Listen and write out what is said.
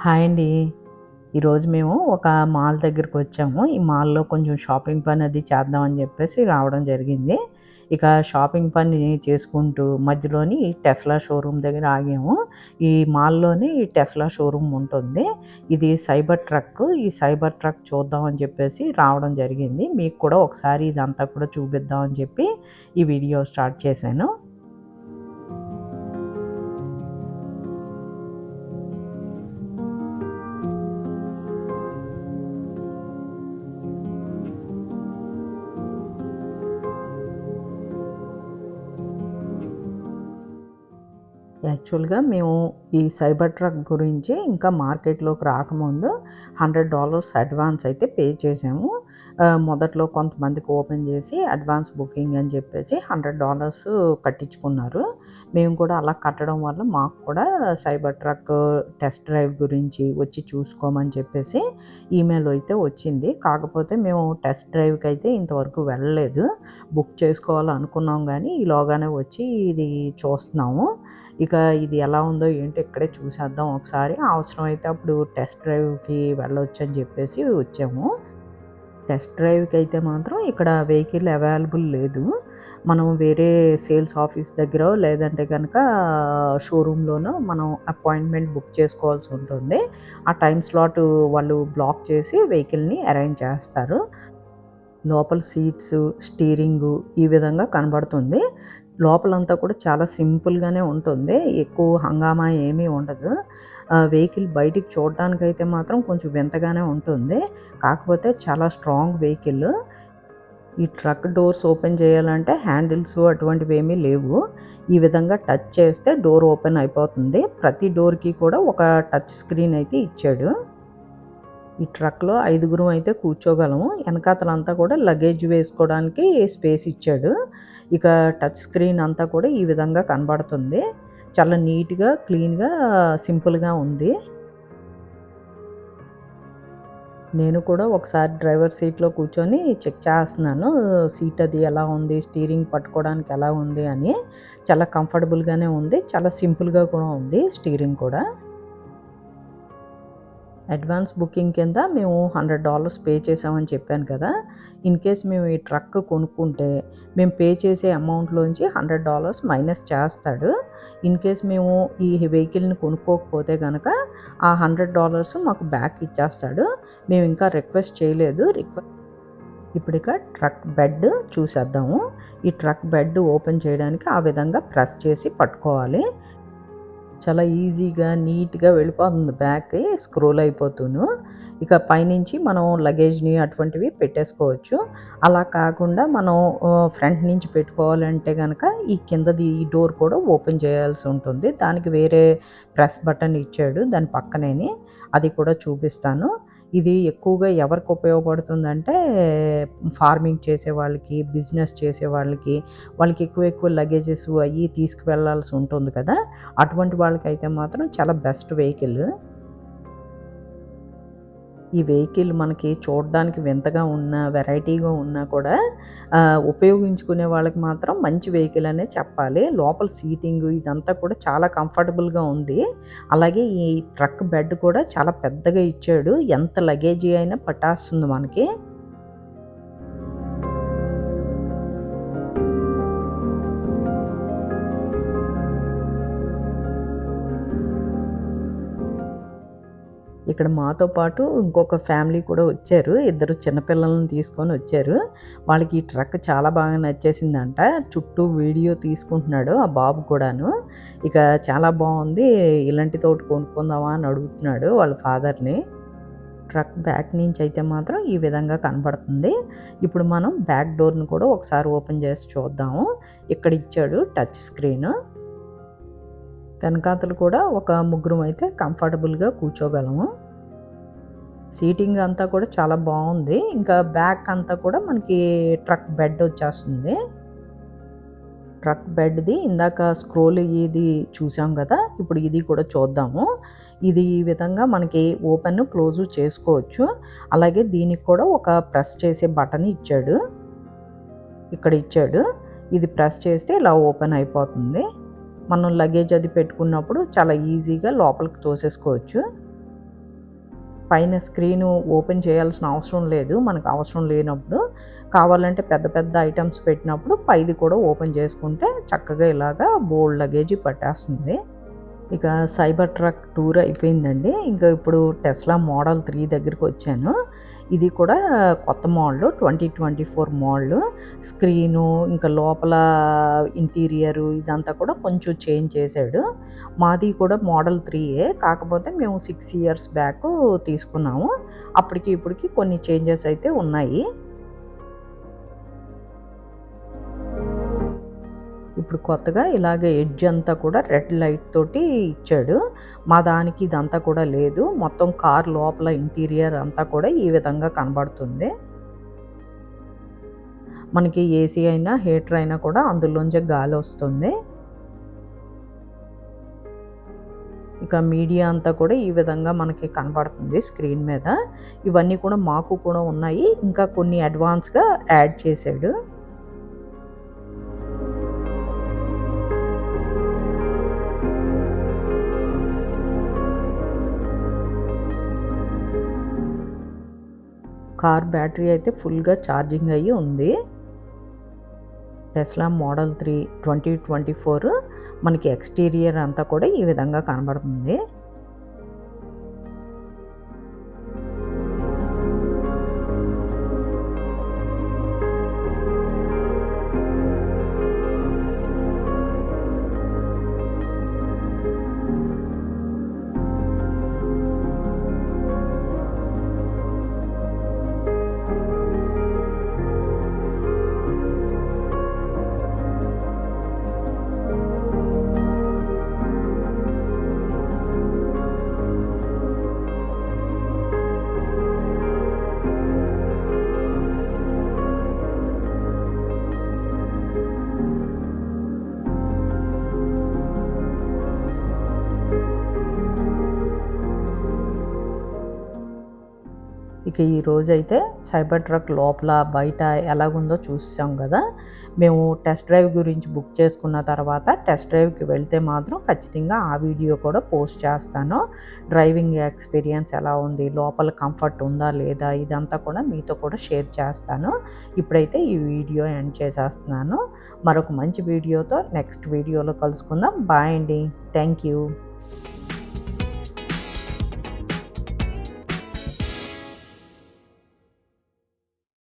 Hi అండి. ఈరోజు మేము ఒక మాల్ దగ్గరికి వచ్చాము. ఈ మాల్‌లో కొంచెం షాపింగ్ పని అది చేద్దామని చెప్పేసి రావడం జరిగింది. ఇక షాపింగ్ పని చేసుకుంటూ మధ్యలోని టెస్లా షోరూమ్ దగ్గర ఆగాము. ఈ మాల్‌లోని టెస్లా షోరూమ్ ఉంటుంది. ఇది సైబర్ ట్రక్. ఈ సైబర్ ట్రక్ చూద్దామని చెప్పేసి రావడం జరిగింది. మీకు కూడా ఒకసారి ఇదంతా కూడా చూపిద్దామని చెప్పి ఈ వీడియో స్టార్ట్ చేశాను. యాక్చువల్‌గా మేము ఈ సైబర్ ట్రక్ గురించి ఇంకా మార్కెట్‌లోకి రాకముందు $100 అడ్వాన్స్ అయితే పే చేసాము. మొదట్లో కొంతమందికి ఓపెన్ చేసి అడ్వాన్స్ బుకింగ్ అని చెప్పేసి $100 కట్టించుకున్నారు. మేము కూడా అలా కట్టడం వల్ల మాకు కూడా సైబర్ ట్రక్ టెస్ట్ డ్రైవ్ గురించి వచ్చి చూసుకోమని చెప్పేసి ఈమెయిల్ అయితే వచ్చింది. కాకపోతే మేము టెస్ట్ డ్రైవ్‌కి అయితే ఇంతవరకు వెళ్ళలేదు. బుక్ చేసుకోవాలనుకున్నాం కానీ ఈలోగానే వచ్చి ఇది చూస్తున్నాము. ఇక ఇది ఎలా ఉందో ఏంటో ఇక్కడే చూసేద్దాం ఒకసారి. అవసరమైతే అప్పుడు టెస్ట్ డ్రైవ్‌కి వెళ్ళొచ్చు అని చెప్పేసి వచ్చాము. టెస్ట్ డ్రైవ్‌కి అయితే మాత్రం ఇక్కడ వెహికల్ అవైలబుల్ లేదు. మనం వేరే సేల్స్ ఆఫీస్ దగ్గర లేదంటే కనుక షోరూంలోనో మనం అపాయింట్మెంట్ బుక్ చేసుకోవాల్సి ఉంటుంది. ఆ టైం స్లాట్ వాళ్ళు బ్లాక్ చేసి వెహికల్‌ని అరేంజ్ చేస్తారు. లోపల సీట్స్, స్టీరింగు ఈ విధంగా కనబడుతుంది. లోపలంతా కూడా చాలా సింపుల్‌గానే ఉంటుంది. ఎక్కువ హంగామా ఏమీ ఉండదు. వెహికల్ బయటికి చూడడానికైతే మాత్రం కొంచెం వింతగానే ఉంటుంది. కాకపోతే చాలా స్ట్రాంగ్ వెహికల్. ఈ ట్రక్ డోర్స్ ఓపెన్ చేయాలంటే హ్యాండిల్స్ అటువంటివి ఏమీ లేవు. ఈ విధంగా టచ్ చేస్తే డోర్ ఓపెన్ అయిపోతుంది. ప్రతి డోర్‌కి కూడా ఒక టచ్ స్క్రీన్ అయితే ఇచ్చాడు. ఈ ట్రక్‌లో ఐదుగురం అయితే కూర్చోగలము. వెనకాతలంతా కూడా లగేజ్ వేసుకోవడానికి స్పేస్ ఇచ్చాడు. ఇక టచ్ స్క్రీన్ అంతా కూడా ఈ విధంగా కనబడుతుంది. చాలా నీట్‌గా, క్లీన్‌గా, సింపుల్‌గా ఉంది. నేను కూడా ఒకసారి డ్రైవర్ సీట్‌లో కూర్చొని చెక్ చేస్తున్నాను. సీట్ అది ఎలా ఉంది? స్టీరింగ్ పట్టుకోవడానికి ఎలా ఉంది అని. చాలా కంఫర్టబుల్‌గానే ఉంది. చాలా సింపుల్‌గా కూడా ఉంది స్టీరింగ్ కూడా. అడ్వాన్స్ బుకింగ్ కింద మేము $100 పే చేసామని చెప్పాను కదా! ఇన్ కేస్ మేము ఈ ట్రక్ కొనుక్కుంటే మేము పే చేసే అమౌంట్‌లోంచి $100 మైనస్ చేస్తాడు. ఇన్‌కేస్ మేము ఈ వెహికల్‌ని కొనుక్కోకపోతే కనుక ఆ $100 మాకు బ్యాక్ ఇచ్చేస్తాడు. మేము ఇంకా రిక్వెస్ట్ చేయలేదు. రిక్వెస్ట్ ఇప్పుడు ఇక ట్రక్ బెడ్ చూసేద్దాము. ఈ ట్రక్ బెడ్ ఓపెన్ చేయడానికి ఆ విధంగా ప్రెస్ చేసి పట్టుకోవాలి. చాలా ఈజీగా, నీట్‌గా వెళ్ళిపోతుంది బ్యాక్ స్క్రోల్ అయిపోతూను. ఇక పైనుంచి మనం లగేజ్‌ని అటువంటివి పెట్టేసుకోవచ్చు. అలా కాకుండా మనం ఫ్రంట్ నుంచి పెట్టుకోవాలంటే కనుక ఈ కిందది ఈ డోర్ కూడా ఓపెన్ చేయాల్సి ఉంటుంది. దానికి వేరే ప్రెస్ బటన్ ఇచ్చాడు దాని పక్కనేని. అది కూడా చూపిస్తాను. ఇది ఎక్కువగా ఎవరికి ఉపయోగపడుతుందంటే ఫార్మింగ్ చేసే వాళ్ళకి బిజినెస్ చేసే వాళ్ళకి వాళ్ళకి ఎక్కువ ఎక్కువ లగేజెస్ అవి తీసుకువెళ్ళాల్సి ఉంటుంది కదా! అటువంటి వాళ్ళకైతే మాత్రం చాలా బెస్ట్ వెహికల్. ఈ వెహికల్ మనకి చూడడానికి వింతగా ఉన్నా, వెరైటీగా ఉన్నా కూడా ఉపయోగించుకునే వాళ్ళకి మాత్రం మంచి వెహికల్ అనే చెప్పాలి. లోపల సీటింగ్ ఇదంతా కూడా చాలా కంఫర్టబుల్‌గా ఉంది. అలాగే ఈ ట్రక్ బెడ్ కూడా చాలా పెద్దగా ఇచ్చాడు. ఎంత లగేజీ అయినా పట్టేస్తుంది మనకి. ఇక్కడ మాతో పాటు ఇంకొక ఫ్యామిలీ కూడా వచ్చారు. ఇద్దరు చిన్నపిల్లలను తీసుకొని వచ్చారు. వాళ్ళకి ఈ ట్రక్ చాలా బాగా నచ్చేసిందంట. చుట్టూ వీడియో తీసుకుంటున్నాడు ఆ బాబు కూడాను. ఇక చాలా బాగుంది ఇలాంటి తోటి కొనుక్కుందామా అని అడుగుతున్నాడు వాళ్ళ ఫాదర్‌ని. ట్రక్ బ్యాక్ నుంచి అయితే మాత్రం ఈ విధంగా కనబడుతుంది. ఇప్పుడు మనం బ్యాక్ డోర్‌ని కూడా ఒకసారి ఓపెన్ చేసి చూద్దాము. ఇక్కడ ఇచ్చాడు టచ్ స్క్రీన్. వెనకాతలు కూడా ఒక ముగ్గురం అయితే కంఫర్టబుల్‌గా కూర్చోగలము. సీటింగ్ అంతా కూడా చాలా బాగుంది ఇంకా బ్యాక్ అంతా కూడా మనకి ట్రక్ బెడ్ వచ్చేస్తుంది. ట్రక్ బెడ్‌ది ఇందాక స్క్రోల్ ఇది చూసాం కదా! ఇప్పుడు ఇది కూడా చూద్దాము. ఇది ఈ విధంగా మనకి ఓపెన్, క్లోజ్ చేసుకోవచ్చు. అలాగే దీనికి కూడా ఒక ప్రెస్ చేసే బటన్ ఇచ్చాడు. ఇక్కడ ఇచ్చాడు. ఇది ప్రెస్ చేస్తే ఇలా ఓపెన్ అయిపోతుంది. మనం లగేజ్ అది పెట్టుకున్నప్పుడు చాలా ఈజీగా లోపలికి తోసేసుకోవచ్చు. పైన స్క్రీను ఓపెన్ చేయాల్సిన అవసరం లేదు మనకు అవసరం లేనప్పుడు. కావాలంటే పెద్ద పెద్ద ఐటమ్స్ పెట్టినప్పుడు పైది కూడా ఓపెన్ చేసుకుంటే చక్కగా ఇలాగా బోల్డ్ లగేజీ పట్టేస్తుంది. ఇక సైబర్ ట్రక్ టూర్ అయిపోయిందండి. ఇంకా ఇప్పుడు టెస్లా మోడల్ త్రీ దగ్గరికి వచ్చాను. ఇది కూడా కొత్త model twenty twenty four model. Screen ఇంకా లోపల ఇంటీరియరు ఇదంతా కూడా కొంచెం చేంజ్ చేశాడు. మాది కూడా మోడల్ త్రీయే కాకపోతే మేము సిక్స్ ఇయర్స్ బ్యాక్ తీసుకున్నాము. అప్పటికి ఇప్పటికి కొన్ని చేంజెస్ అయితే ఉన్నాయి. ఇప్పుడు కొత్తగా ఇలాగే ఎడ్జ్ అంతా కూడా రెడ్ లైట్ తోటి ఇచ్చాడు. మా దానికి ఇదంతా కూడా లేదు. మొత్తం కార్ లోపల ఇంటీరియర్ అంతా కూడా ఈ విధంగా కనబడుతుంది. మనకి ఏసీ అయినా హీటర్ అయినా కూడా అందులోంచే గాలి వస్తుంది. ఇక మీడియా అంతా కూడా ఈ విధంగా మనకి కనబడుతుంది స్క్రీన్ మీద. ఇవన్నీ కూడా మాకు కూడా ఉన్నాయి. ఇంకా కొన్ని అడ్వాన్స్గా యాడ్ చేశాడు. కార్ బ్యాటరీ అయితే ఫుల్గా ఛార్జింగ్ అయ్యి ఉంది. Tesla model three twenty twenty four మనకి ఎక్స్టీరియర్ అంతా కూడా ఈ విధంగా కనబడుతుంది. ఇక ఈ రోజైతే సైబర్ ట్రక్ లోపల బయట ఎలాగుందో చూసాం కదా. మేము టెస్ట్ డ్రైవ్ గురించి బుక్ చేసుకున్న తర్వాత టెస్ట్ డ్రైవ్కి వెళ్తే మాత్రం ఖచ్చితంగా ఆ వీడియో కూడా పోస్ట్ చేస్తాను. డ్రైవింగ్ ఎక్స్పీరియన్స్ ఎలా ఉంది లోపల కంఫర్ట్ ఉందా లేదా ఇదంతా కూడా మీతో కూడా షేర్ చేస్తాను. ఇప్పుడైతే ఈ వీడియో ఎండ్ చేసేస్తున్నాను. మరొక మంచి వీడియోతో నెక్స్ట్ వీడియోలో కలుసుకుందాం. బాయ్ అండి. Thank you.